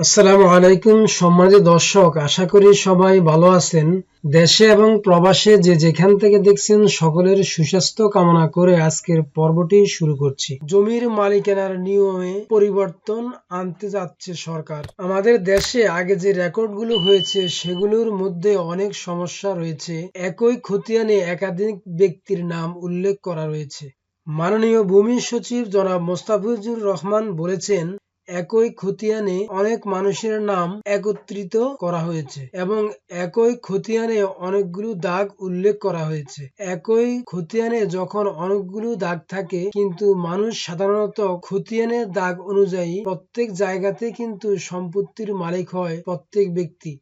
আসসালামু আলাইকুম সম্মানিত দর্শক, আশা করি সবাই ভালো আছেন। দেশে এবং প্রবাসে যে যেখান থেকে দেখছেন সকলের সুস্বাস্থ্য কামনা করে আজকের পর্বটি শুরু করছি। জমির মালিকানার নিয়মে পরিবর্তন আনতে যাচ্ছে সরকার। আমাদের দেশে আগে যে রেকর্ডগুলো হয়েছে, সেগুলোর মধ্যে অনেক সমস্যা রয়েছে। একই খতিয়ানে একাধিক ব্যক্তির নাম উল্লেখ করা রয়েছে। মাননীয় ভূমি সচিব জনাব মোস্তাফিজুর রহমান বলেছেন একই খতিয়ানে অনেক মানুষের নাম একত্রিত করা হয়েছে এবং একই খতিয়ানে অনেকগুলো দাগ উল্লেখ করা হয়েছে। একই খতিয়ানে যখন অনেকগুলো দাগ থাকে, কিন্তু মানুষ সাধারণত খতিয়ানের দাগ অনুযায়ী প্রত্যেক জায়গাতে কিন্তু সম্পত্তির মালিক হয় প্রত্যেক ব্যক্তি।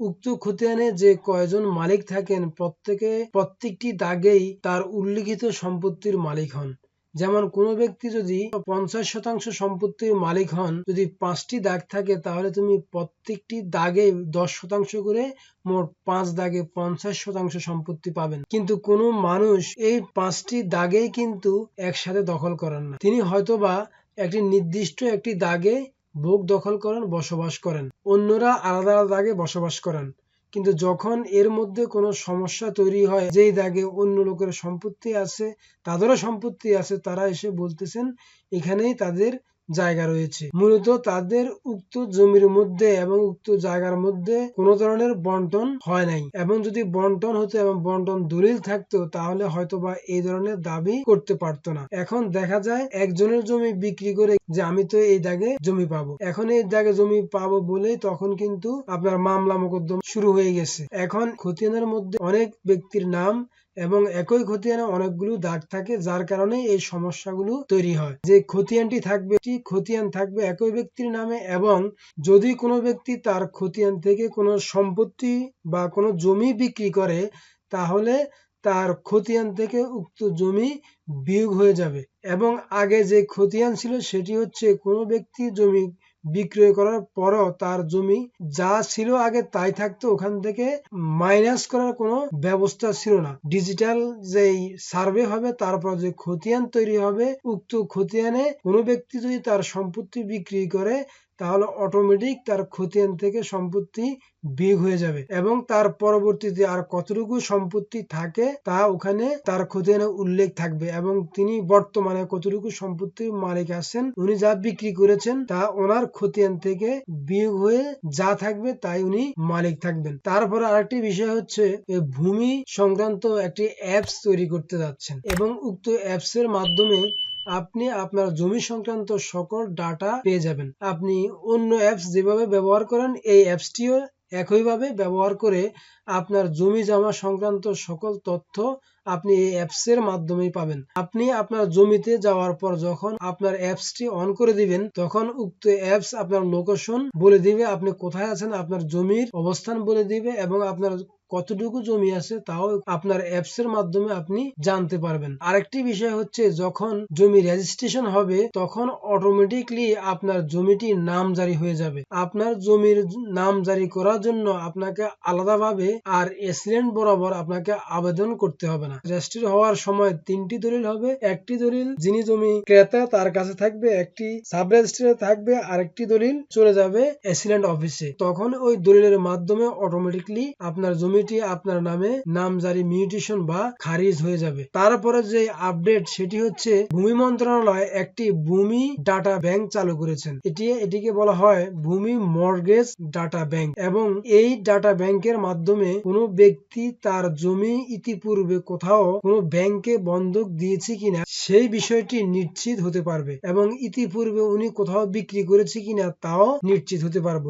উক্ত খতিয়ানে যে কয়জন মালিক থাকেন, প্রত্যেকে প্রত্যেকটি দাগেই তার উল্লিখিত সম্পত্তির মালিক হন। যেমন কোনো ব্যক্তি যদি পঞ্চাশ শতাংশ সম্পত্তির মালিক হন, যদি পাঁচটি দাগ থাকে, তাহলে তুমি প্রত্যেকটি দাগে দশ শতাংশ করে মোট পাঁচ দাগে পঞ্চাশ শতাংশ সম্পত্তি পাবেন। কিন্তু কোনো মানুষ এই পাঁচটি দাগেই কিন্তু একসাথে দখল করেন না। তিনি হয়তোবা একটি নির্দিষ্ট একটি দাগে ভোগ দখল করেন, বসবাস করেন। অন্যরা আলাদা আলাদা দাগে বসবাস করেন। কিন্তু যখন এর মধ্যে কোনো সমস্যা তৈরি হয়, যেই দাগে অন্য লোকের সম্পত্তি আছে, তাদেরও সম্পত্তি আছে, তারা এসে বলতেছেন, এখানেই তাদের জায়গা রয়েছে। মূলত তাদের উক্ত জমির মধ্যে এবং উক্ত জায়গার মধ্যে কোনো ধরনের বন্টন হয় নাই। এবং যদি বন্টন হতো এবং বন্টন দলিল থাকতো, তাহলে হয়তোবা এই ধরনের দাবি করতে পারতো না। এখন দেখা যায় একজনের জমি বিক্রি করে যে, আমি তো এই দাগে জমি পাবো। এখন এই দাগে জমি পাবো বলে তখন কিন্তু আপনার মামলা মোকদ্দমা শুরু হয়ে গেছে। এখন খতিয়ানের মধ্যে অনেক ব্যক্তির নাম এবং একই খতিয়ানে অনেকগুলো দাগ থাকে, যার কারণে এই সমস্যাগুলো তৈরি হয়। যে খতিয়ানটি থাকবে খতিয়ান থাকবে একই ব্যক্তির নামে এবং যদি কোনো ব্যক্তি তার খতিয়ান থেকে কোনো সম্পত্তি বা কোনো জমি বিক্রি করে, তাহলে তার খতিয়ান থেকে উক্ত জমি বিয়োগ হয়ে যাবে। এবং আগে যে খতিয়ান ছিল, সেটি হচ্ছে কোনো ব্যক্তি জমি বিক্রয় করার পরও তার জমি যা ছিল আগে তাই থাকতো, ওখান থেকে মাইনাস করার কোনো ব্যবস্থা ছিল না। ডিজিটাল যেই সার্ভে হবে তারপর যে খতিয়ান তৈরি হবে, উক্ত খতিয়ানে কোনো ব্যক্তি যদি তার সম্পত্তি বিক্রি করে তাহলে অটোমেটিক তার খতিয়ান থেকে সম্পত্তি বিয়োগ হয়ে যাবে এবং তার পরবর্তীতে আর কতটুকু সম্পত্তি থাকে তা ওখানে তার খতিয়ানে উল্লেখ থাকবে এবং তিনি বর্তমানে কতটুকু সম্পত্তির মালিক আছেন, উনি যা বিক্রি করেছেন তা ওনার খতিয়ান থেকে বিয়োগ হয়ে যা থাকবে তাই উনি মালিক থাকবেন। তারপরে আরেকটি বিষয় হচ্ছে ভূমি সংক্রান্ত একটি অ্যাপস তৈরি করতে যাচ্ছেন এবং উক্ত অ্যাপস এর মাধ্যমে আপনি আপনার জমি সংক্রান্ত সকল ডাটা পেয়ে যাবেন। আপনি অন্য অ্যাপস যেভাবে ব্যবহার করেন, এই অ্যাপসটিও একইভাবে ব্যবহার করে আপনার জমি জমা সংক্রান্ত সকল তথ্য আপনি এই অ্যাপস এর মাধ্যমেই পাবেন। আপনি আপনার জমিতে যাওয়ার পর যখন আপনার অ্যাপসটি অন করে দিবেন, তখন উক্ত অ্যাপস আপনার লোকেশন বলে দিবে, আপনি কোথায় আছেন, আপনার জমির অবস্থান বলে দিবে এবং আপনার কতটুকু জমি আছে তাও আপনার অ্যাপস এর মাধ্যমে আপনি জানতে পারবেন। আরেকটি বিষয় হচ্ছে, যখন জমি রেজিস্ট্রেশন হবে, তখন অটোমেটিকলি আপনার জমিটি নাম জারি হয়ে যাবে। আপনার জমির নাম জারি করার জন্য আপনাকে আলাদাভাবে আর এসিলেন্ট বরাবর আপনাকে আবেদন করতে হবে না। রেজিস্ট্রি হওয়ার সময় তিনটি দলিল হবে। একটি দলিল, যিনি জমি ক্রেতা, তার কাছে থাকবে। একটি সাব রেজিস্ট্রি থাকবে। আরেকটি দলিল, চলে যাবে এসিলেন্ট অফিসে তখন ওই দলিলের মাধ্যমে অটোমেটিকলি আপনার জমিটি আপনার নামে নামজারি মিউটেশন বা খারিজ হয়ে যাবে। তারপরে যে আপডেট সেটি হচ্ছে ভূমি মন্ত্রণালয় একটি ভূমি ডাটা ব্যাংক চালু করেছেন। এটি, এটিকে বলা হয় ভূমি মর্গেজ ডাটা ব্যাংক এবং এই ডাটা ব্যাংকের মাধ্যমে কোনো ব্যক্তি তার জমি ইতিপূর্বে কোথাও কোনো ব্যাংকে বন্ধক দিয়েছে কিনা সেই বিষয়টি নিশ্চিত হতে পারবে এবং ইতিপূর্বে উনি কোথাও বিক্রি করেছে কিনা তাও নিশ্চিত হতে পারবে।